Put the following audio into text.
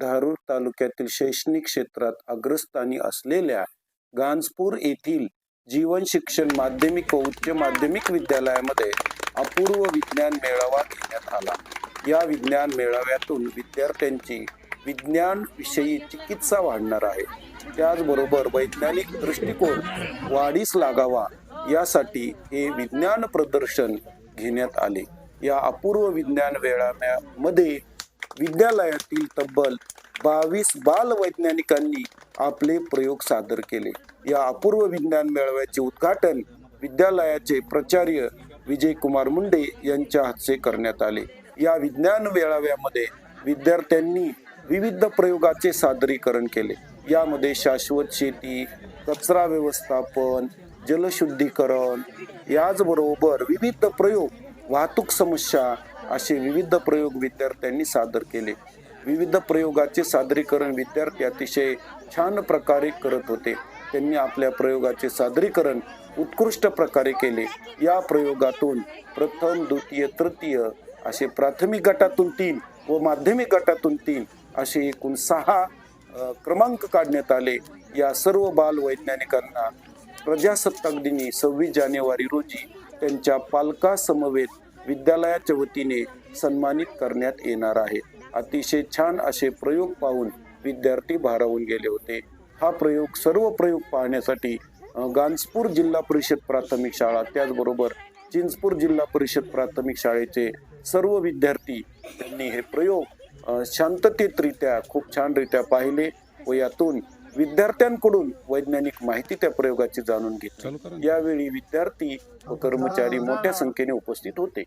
धारूर तालुक्यातील शैक्षणिक क्षेत्रात अग्रस्थानी असलेल्या गांजपूर येथील जीवन शिक्षण माध्यमिक व उच्च माध्यमिक विद्यालयामध्ये अपूर्व विज्ञान मेळावा घेण्यात आला. या विज्ञान मेळाव्यातून विद्यार्थ्यांची विज्ञान विषयी चिकित्सा वाढणार आहे. त्याचबरोबर वैज्ञानिक दृष्टिकोन वाढीस लागावा यासाठी हे विज्ञान प्रदर्शन घेण्यात आले. या अपूर्व विज्ञान मेळाव्यामध्ये विद्यालयातील तब्बल बावीस बालवैज्ञानिकांनी आपले प्रयोग सादर केले. या अपूर्व विज्ञान मेळाव्याचे उद्घाटन विद्यालयाचे प्राचार्य विजय कुमार मुंडे यांच्या हस्ते करण्यात आले. या विज्ञान मेळाव्यामध्ये विद्यार्थ्यांनी विविध प्रयोगाचे सादरीकरण केले. यामध्ये शाश्वत शेती कचरा व्यवस्थापन जलशुद्धीकरण याचबरोबर विविध प्रयोग वाहतूक समस्या असे विविध प्रयोग विद्यार्थ्यांनी सादर केले. विविध प्रयोगाचे सादरीकरण विद्यार्थी अतिशय छान प्रकारे करत होते. त्यांनी आपल्या प्रयोगाचे सादरीकरण उत्कृष्ट प्रकारे केले. या प्रयोगातून प्रथम द्वितीय तृतीय असे प्राथमिक गटातून तीन व माध्यमिक गटातून तीन असे एकूण सहा क्रमांक काढण्यात आले. या सर्व बाल वैज्ञानिकांना प्रजासत्ताक दिनी सव्वीस जानेवारी रोजी त्यांच्या पालकासमवेत विद्यालयाच्या वतीने सन्मानित करण्यात येणार आहे. अतिशय छान असे प्रयोग पाहून विद्यार्थी भारावून गेले होते. हा प्रयोग सर्व प्रयोग पाहण्यासाठी गांजपूर जिल्हा परिषद प्राथमिक शाळा त्याचबरोबर चिंचपूर जिल्हा परिषद प्राथमिक शाळेचे सर्व विद्यार्थी त्यांनी हे प्रयोग शांततेतरित्या खूप छानरित्या पाहिले व यातून विद्यार्थ्यांकडून वैज्ञानिक माहिती त्या प्रयोगाची जाणून घेतली. यावेळी विद्यार्थी व कर्मचारी मोठ्या संख्येने उपस्थित होते.